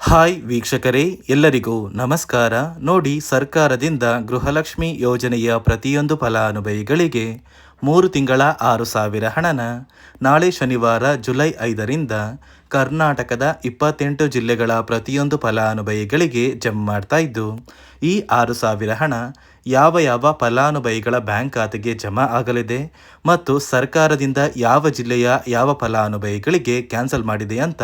Hi ವೀಕ್ಷಕರೇ, ಎಲ್ಲರಿಗೂ ನಮಸ್ಕಾರ. ನೋಡಿ, ಸರ್ಕಾರದಿಂದ ಗೃಹಲಕ್ಷ್ಮಿ ಯೋಜನೆಯ ಪ್ರತಿಯೊಂದು ಫಲಾನುಭವಿಗಳಿಗೆ ಮೂರು ತಿಂಗಳ ಆರು ಸಾವಿರ ಹಣನ. ನಾಳೆ ಶನಿವಾರ ಜುಲೈ ಐದರಿಂದ ಕರ್ನಾಟಕದ ಇಪ್ಪತ್ತೆಂಟು ಜಿಲ್ಲೆಗಳ ಪ್ರತಿಯೊಂದು ಫಲಾನುಭವಿಗಳಿಗೆ ಜಮಾ ಮಾಡ್ತಾ ಇದ್ದು, ಈ ಆರು ಸಾವಿರ ಹಣ ಯಾವ ಯಾವ ಫಲಾನುಭವಿಗಳ ಬ್ಯಾಂಕ್ ಖಾತೆಗೆ ಜಮಾ ಆಗಲಿದೆ ಮತ್ತು ಸರ್ಕಾರದಿಂದ ಯಾವ ಜಿಲ್ಲೆಯ ಯಾವ ಫಲಾನುಭವಿಗಳಿಗೆ ಕ್ಯಾನ್ಸಲ್ ಮಾಡಿದೆ ಅಂತ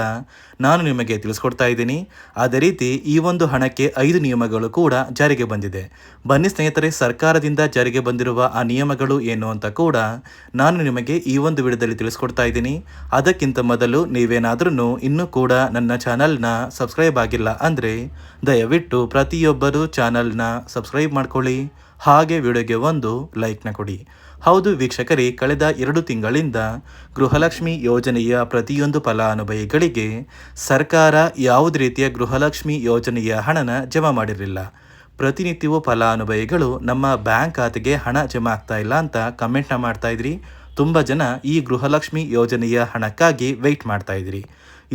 ನಾನು ನಿಮಗೆ ತಿಳಿಸ್ಕೊಡ್ತಾ ಇದ್ದೀನಿ. ಅದೇ ರೀತಿ ಈ ಒಂದು ಹಣಕ್ಕೆ ಐದು ನಿಯಮಗಳು ಕೂಡ ಜಾರಿಗೆ ಬಂದಿದೆ. ಬನ್ನಿ ಸ್ನೇಹಿತರೆ, ಸರ್ಕಾರದಿಂದ ಜಾರಿಗೆ ಬಂದಿರುವ ಆ ನಿಯಮಗಳು ಏನು ಅಂತ ಕೂಡ ನಾನು ನಿಮಗೆ ಈ ಒಂದು ವಿಡಿಯೋದಲ್ಲಿ ತಿಳಿಸ್ಕೊಡ್ತಾ ಇದ್ದೀನಿ. ಅದಕ್ಕಿಂತ ಮೊದಲು ನೀವೇನಾದ್ರೂ ಇನ್ನೂ ಕೂಡ ನನ್ನ ಚಾನಲ್ನ ಸಬ್ಸ್ಕ್ರೈಬ್ ಆಗಿಲ್ಲ ಅಂದರೆ ದಯವಿಟ್ಟು ಪ್ರತಿಯೊಬ್ಬರು ಚಾನಲ್ನ ಸಬ್ಸ್ಕ್ರೈಬ್ ಮಾಡ್ಕೊಳ್ಳಿ. ಹಾಗೆ ವಿಡಿಯೋಗೆ ಒಂದು ಲೈಕ್ನ ಕೊಡಿ. ಹೌದು ವೀಕ್ಷಕರೇ, ಕಳೆದ ಎರಡು ತಿಂಗಳಿಂದ ಗೃಹಲಕ್ಷ್ಮಿ ಯೋಜನೆಯ ಪ್ರತಿಯೊಂದು ಫಲಾನುಭವಿಗಳಿಗೆ ಸರ್ಕಾರ ಯಾವುದೇ ರೀತಿಯ ಗೃಹಲಕ್ಷ್ಮಿ ಯೋಜನೆಯ ಹಣನ ಜಮಾ ಮಾಡಿರಲಿಲ್ಲ. ಪ್ರತಿನಿತ್ಯವೂ ಫಲಾನುಭವಿಗಳು ನಮ್ಮ ಬ್ಯಾಂಕ್ ಖಾತೆಗೆ ಹಣ ಜಮಾ ಆಗ್ತಾ ಇಲ್ಲ ಅಂತ ಕಮೆಂಟ್ನ ಮಾಡ್ತಾ ಇದ್ರಿ. ತುಂಬ ಜನ ಈ ಗೃಹಲಕ್ಷ್ಮಿ ಯೋಜನೆಯ ಹಣಕ್ಕಾಗಿ ವೆಯ್ಟ್ ಮಾಡ್ತಾ ಇದ್ರಿ.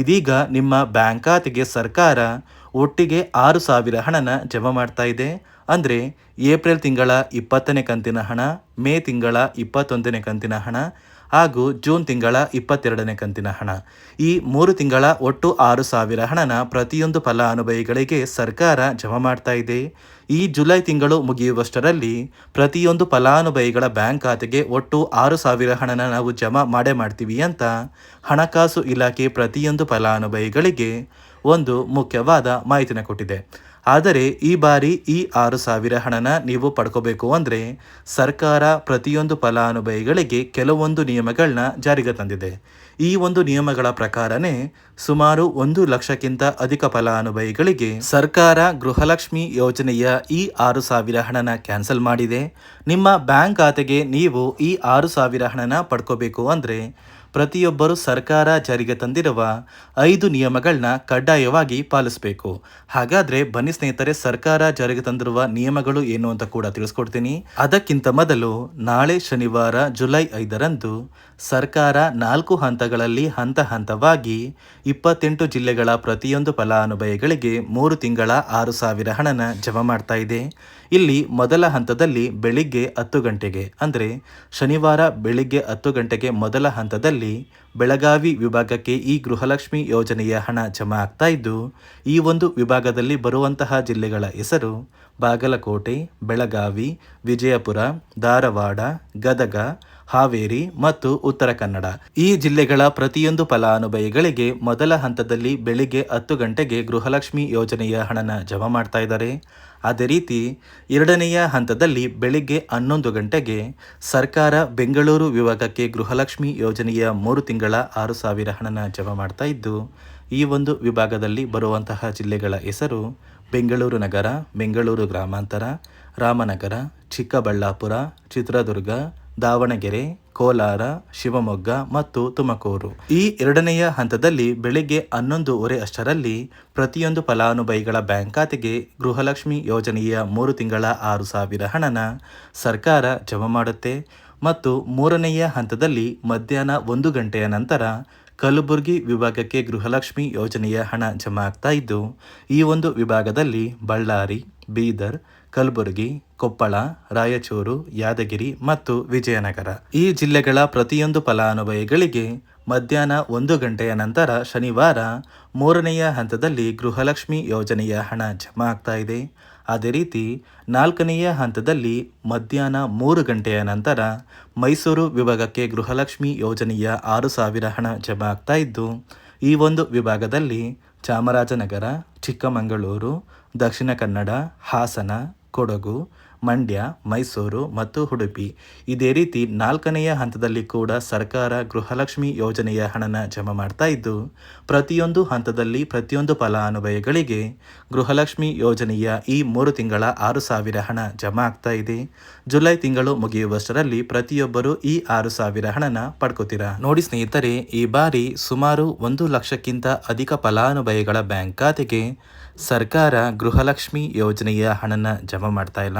ಇದೀಗ ನಿಮ್ಮ ಬ್ಯಾಂಕ್ ಖಾತೆಗೆ ಸರ್ಕಾರ ಒಟ್ಟಿಗೆ ಆರು ಸಾವಿರ ಹಣನ ಜಮಾ ಮಾಡ್ತಾ ಇದೆ. ಅಂದರೆ ಏಪ್ರಿಲ್ ತಿಂಗಳ ಇಪ್ಪತ್ತನೇ ಕಂತಿನ ಹಣ, ಮೇ ತಿಂಗಳ ಇಪ್ಪತ್ತೊಂದನೇ ಕಂತಿನ ಹಣ ಹಾಗೂ ಜೂನ್ ತಿಂಗಳ ಇಪ್ಪತ್ತೆರಡನೇ ಕಂತಿನ ಹಣ. ಈ ಮೂರು ತಿಂಗಳ ಒಟ್ಟು ಆರು ಸಾವಿರ ಹಣನ ಪ್ರತಿಯೊಂದು ಫಲಾನುಭವಿಗಳಿಗೆ ಸರ್ಕಾರ ಜಮಾ ಮಾಡ್ತಾ ಇದೆ. ಈ ಜುಲೈ ತಿಂಗಳು ಮುಗಿಯುವಷ್ಟರಲ್ಲಿ ಪ್ರತಿಯೊಂದು ಫಲಾನುಭವಿಗಳ ಬ್ಯಾಂಕ್ ಖಾತೆಗೆ ಒಟ್ಟು ಆರು ಸಾವಿರ ಹಣನ ನಾವು ಜಮಾ ಮಾಡೇ ಮಾಡ್ತೀವಿ ಅಂತ ಹಣಕಾಸು ಇಲಾಖೆ ಪ್ರತಿಯೊಂದು ಫಲಾನುಭವಿಗಳಿಗೆ ಒಂದು ಮುಖ್ಯವಾದ ಮಾಹಿತಿನ ಕೊಟ್ಟಿದೆ. ಆದರೆ ಈ ಬಾರಿ ಈ ಆರು ಸಾವಿರ ಹಣನ ನೀವು ಪಡ್ಕೋಬೇಕು ಅಂದರೆ ಸರ್ಕಾರ ಪ್ರತಿಯೊಂದು ಫಲಾನುಭವಿಗಳಿಗೆ ಕೆಲವೊಂದು ನಿಯಮಗಳನ್ನ ಜಾರಿಗೆ ತಂದಿದೆ. ಈ ಒಂದು ನಿಯಮಗಳ ಪ್ರಕಾರನೇ ಸುಮಾರು ಒಂದು ಲಕ್ಷಕ್ಕಿಂತ ಅಧಿಕ ಫಲಾನುಭವಿಗಳಿಗೆ ಸರ್ಕಾರ ಗೃಹಲಕ್ಷ್ಮಿ ಯೋಜನೆಯ ಈ ಆರು ಸಾವಿರ ಹಣನ ಕ್ಯಾನ್ಸಲ್ ಮಾಡಿದೆ. ನಿಮ್ಮ ಬ್ಯಾಂಕ್ ಖಾತೆಗೆ ನೀವು ಈ ಆರು ಸಾವಿರ ಹಣನ ಪಡ್ಕೋಬೇಕು ಅಂದರೆ ಪ್ರತಿಯೊಬ್ಬರು ಸರ್ಕಾರ ಜಾರಿಗೆ ತಂದಿರುವ ಐದು ನಿಯಮಗಳನ್ನ ಕಡ್ಡಾಯವಾಗಿ ಪಾಲಿಸಬೇಕು. ಹಾಗಾದ್ರೆ ಬನ್ನಿ ಸ್ನೇಹಿತರೆ, ಸರ್ಕಾರ ಜಾರಿಗೆ ತಂದಿರುವ ನಿಯಮಗಳು ಏನು ಅಂತ ಕೂಡ ತಿಳಿಸ್ಕೊಡ್ತೀನಿ. ಅದಕ್ಕಿಂತ ಮೊದಲು ನಾಳೆ ಶನಿವಾರ ಜುಲೈ ಐದರಂದು ಸರ್ಕಾರ ನಾಲ್ಕು ಹಂತಗಳಲ್ಲಿ ಹಂತ ಹಂತವಾಗಿ ಇಪ್ಪತ್ತೆಂಟು ಜಿಲ್ಲೆಗಳ ಪ್ರತಿಯೊಂದು ಫಲಾನುಭವಿಗಳಿಗೆ ಮೂರು ತಿಂಗಳ ಆರು ಸಾವಿರ ಹಣನ ಜಮಾ ಮಾಡ್ತಾ ಇದೆ. ಇಲ್ಲಿ ಮೊದಲ ಹಂತದಲ್ಲಿ ಬೆಳಿಗ್ಗೆ ಹತ್ತು ಗಂಟೆಗೆ, ಅಂದರೆ ಶನಿವಾರ ಬೆಳಿಗ್ಗೆ ಹತ್ತು ಗಂಟೆಗೆ ಮೊದಲ ಹಂತದಲ್ಲಿ ಬೆಳಗಾವಿ ವಿಭಾಗಕ್ಕೆ ಈ ಗೃಹಲಕ್ಷ್ಮಿ ಯೋಜನೆಯ ಹಣ ಜಮಾ ಆಗ್ತಾ ಇದ್ದು, ಈ ಒಂದು ವಿಭಾಗದಲ್ಲಿ ಬರುವಂತಹ ಜಿಲ್ಲೆಗಳ ಹೆಸರು ಬಾಗಲಕೋಟೆ, ಬೆಳಗಾವಿ, ವಿಜಯಪುರ, ಧಾರವಾಡ, ಗದಗ ಹಾವೇರಿ ಮತ್ತು ಉತ್ತರ ಕನ್ನಡ. ಈ ಜಿಲ್ಲೆಗಳ ಪ್ರತಿಯೊಂದು ಫಲಾನುಭವಿಗಳಿಗೆ ಮೊದಲ ಹಂತದಲ್ಲಿ ಬೆಳಿಗ್ಗೆ ಹತ್ತು ಗಂಟೆಗೆ ಗೃಹಲಕ್ಷ್ಮಿ ಯೋಜನೆಯ ಹಣನ ಜಮಾ ಮಾಡ್ತಾ ಇದ್ದಾರೆ. ಅದೇ ರೀತಿ ಎರಡನೆಯ ಹಂತದಲ್ಲಿ ಬೆಳಿಗ್ಗೆ ಹನ್ನೊಂದು ಗಂಟೆಗೆ ಸರ್ಕಾರ ಬೆಂಗಳೂರು ವಿಭಾಗಕ್ಕೆ ಗೃಹಲಕ್ಷ್ಮಿ ಯೋಜನೆಯ ಮೂರು ತಿಂಗಳ ಆರು ಸಾವಿರ ಹಣನ ಜಮಾ ಮಾಡ್ತಾ ಇದ್ದು, ಈ ಒಂದು ವಿಭಾಗದಲ್ಲಿ ಬರುವಂತಹ ಜಿಲ್ಲೆಗಳ ಹೆಸರು ಬೆಂಗಳೂರು ನಗರ, ಬೆಂಗಳೂರು ಗ್ರಾಮಾಂತರ, ರಾಮನಗರ, ಚಿಕ್ಕಬಳ್ಳಾಪುರ, ಚಿತ್ರದುರ್ಗ ದಾವಣಗೆರೆ, ಕೋಲಾರ, ಶಿವಮೊಗ್ಗ ಮತ್ತು ತುಮಕೂರು. ಈ ಎರಡನೆಯ ಹಂತದಲ್ಲಿ ಬೆಳಿಗ್ಗೆ ಹನ್ನೊಂದೂವರೆ ಅಷ್ಟರಲ್ಲಿ ಪ್ರತಿಯೊಂದು ಫಲಾನುಭವಿಗಳ ಬ್ಯಾಂಕ್ ಖಾತೆಗೆ ಗೃಹಲಕ್ಷ್ಮಿ ಯೋಜನೆಯ ಮೂರು ತಿಂಗಳ ಆರು ಸಾವಿರ ಹಣನ ಸರ್ಕಾರ ಜಮಾ ಮಾಡುತ್ತೆ. ಮತ್ತು ಮೂರನೆಯ ಹಂತದಲ್ಲಿ ಮಧ್ಯಾಹ್ನ ಒಂದು ಗಂಟೆಯ ನಂತರ ಕಲಬುರಗಿ ವಿಭಾಗಕ್ಕೆ ಗೃಹಲಕ್ಷ್ಮಿ ಯೋಜನೆಯ ಹಣ ಜಮಾ ಆಗ್ತಾ ಇದ್ದು, ಈ ಒಂದು ವಿಭಾಗದಲ್ಲಿ ಬಳ್ಳಾರಿ, ಬೀದರ್ ಕಲಬುರಗಿ, ಕೊಪ್ಪಳ, ರಾಯಚೂರು, ಯಾದಗಿರಿ ಮತ್ತು ವಿಜಯನಗರ. ಈ ಜಿಲ್ಲೆಗಳ ಪ್ರತಿಯೊಂದು ಫಲಾನುಭವಿಗಳಿಗೆ ಮಧ್ಯಾಹ್ನ ಒಂದು ಗಂಟೆಯ ನಂತರ ಶನಿವಾರ ಮೂರನೆಯ ಹಂತದಲ್ಲಿ ಗೃಹಲಕ್ಷ್ಮಿ ಯೋಜನೆಯ ಹಣ ಜಮಾ ಆಗ್ತಾ ಇದೆ. ಅದೇ ರೀತಿ ನಾಲ್ಕನೆಯ ಹಂತದಲ್ಲಿ ಮಧ್ಯಾಹ್ನ ಮೂರು ಗಂಟೆಯ ನಂತರ ಮೈಸೂರು ವಿಭಾಗಕ್ಕೆ ಗೃಹಲಕ್ಷ್ಮಿ ಯೋಜನೆಯ ಆರು ಸಾವಿರ ಹಣ ಜಮಾ ಆಗ್ತಾ ಇದ್ದು, ಈ ಒಂದು ವಿಭಾಗದಲ್ಲಿ ಚಾಮರಾಜನಗರ, ಚಿಕ್ಕಮಗಳೂರು ದಕ್ಷಿಣ ಕನ್ನಡ ಹಾಸನ ಕೊಡಗು ಮಂಡ್ಯ, ಮೈಸೂರು ಮತ್ತು ಉಡುಪಿ. ಇದೇ ರೀತಿ ನಾಲ್ಕನೆಯ ಹಂತದಲ್ಲಿ ಕೂಡ ಸರ್ಕಾರ ಗೃಹಲಕ್ಷ್ಮಿ ಯೋಜನೆಯ ಹಣನ ಜಮಾ ಮಾಡ್ತಾ ಇದ್ದು, ಪ್ರತಿಯೊಂದು ಹಂತದಲ್ಲಿ ಪ್ರತಿಯೊಂದು ಫಲಾನುಭವಿಗಳಿಗೆ ಗೃಹಲಕ್ಷ್ಮಿ ಯೋಜನೆಯ ಈ ಮೂರು ತಿಂಗಳ ಆರು ಸಾವಿರ ಹಣ ಜಮಾ ಆಗ್ತಾ ಇದೆ. ಜುಲೈ ತಿಂಗಳು ಮುಗಿಯುವಷ್ಟರಲ್ಲಿ ಪ್ರತಿಯೊಬ್ಬರು ಈ ಆರು ಸಾವಿರ ಹಣನ ಪಡ್ಕೋತೀರಾ? ನೋಡಿ ಸ್ನೇಹಿತರೆ, ಈ ಬಾರಿ ಸುಮಾರು ಒಂದು ಲಕ್ಷಕ್ಕಿಂತ ಅಧಿಕ ಫಲಾನುಭವಿಗಳ ಬ್ಯಾಂಕ್ ಖಾತೆಗೆ ಸರ್ಕಾರ ಗೃಹಲಕ್ಷ್ಮಿ ಯೋಜನೆಯ ಹಣನ ಜಮಾ ಮಾಡ್ತಾ ಇಲ್ಲ.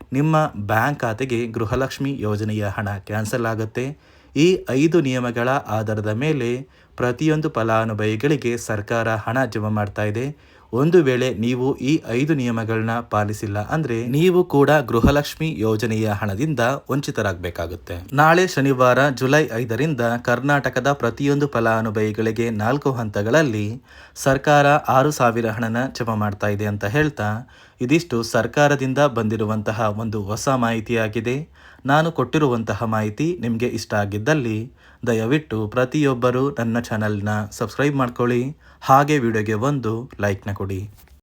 ನಿಮ್ಮ ಬ್ಯಾಂಕ್ ಖಾತೆಗೆ ಗೃಹಲಕ್ಷ್ಮಿ ಯೋಜನೆಯ ಹಣ ಕ್ಯಾನ್ಸಲ್ ಆಗುತ್ತೆ. ಈ ಐದು ನಿಯಮಗಳ ಆಧಾರದ ಮೇಲೆ ಪ್ರತಿಯೊಂದು ಫಲಾನುಭವಿಗಳಿಗೆ ಸರ್ಕಾರ ಹಣ ಜಮಾ ಮಾಡ್ತಾ ಇದೆ. ಒಂದು ವೇಳೆ ನೀವು ಈ ಐದು ನಿಯಮಗಳನ್ನ ಪಾಲಿಸಿಲ್ಲ ಅಂದ್ರೆ ನೀವು ಕೂಡ ಗೃಹಲಕ್ಷ್ಮಿ ಯೋಜನೆಯ ಹಣದಿಂದ ವಂಚಿತರಾಗಬೇಕಾಗುತ್ತೆ. ನಾಳೆ ಶನಿವಾರ ಜುಲೈ ಐದರಿಂದ ಕರ್ನಾಟಕದ ಪ್ರತಿಯೊಂದು ಫಲಾನುಭವಿಗಳಿಗೆ ನಾಲ್ಕು ಹಂತಗಳಲ್ಲಿ ಸರ್ಕಾರ ಆರು ಸಾವಿರ ಹಣನ ಜಮಾ ಮಾಡ್ತಾ ಇದೆ ಅಂತ ಹೇಳ್ತಾ ಇದಿಷ್ಟು ಸರ್ಕಾರದಿಂದ ಬಂದಿರುವಂತಹ ಒಂದು ಹೊಸ ಮಾಹಿತಿಯಾಗಿದೆ. ನಾನು ಕೊಟ್ಟಿರುವಂತಹ ಮಾಹಿತಿ ನಿಮಗೆ ಇಷ್ಟ ಆಗಿದ್ದಲ್ಲಿ ದಯವಿಟ್ಟು ಪ್ರತಿಯೊಬ್ಬರು ನನ್ನ ಚಾನಲ್ನ ಸಬ್ಸ್ಕ್ರೈಬ್ ಮಾಡ್ಕೊಳ್ಳಿ. ಹಾಗೆ ವಿಡಿಯೋಗೆ ಒಂದು ಲೈಕ್ನ ಕೊಡಿ.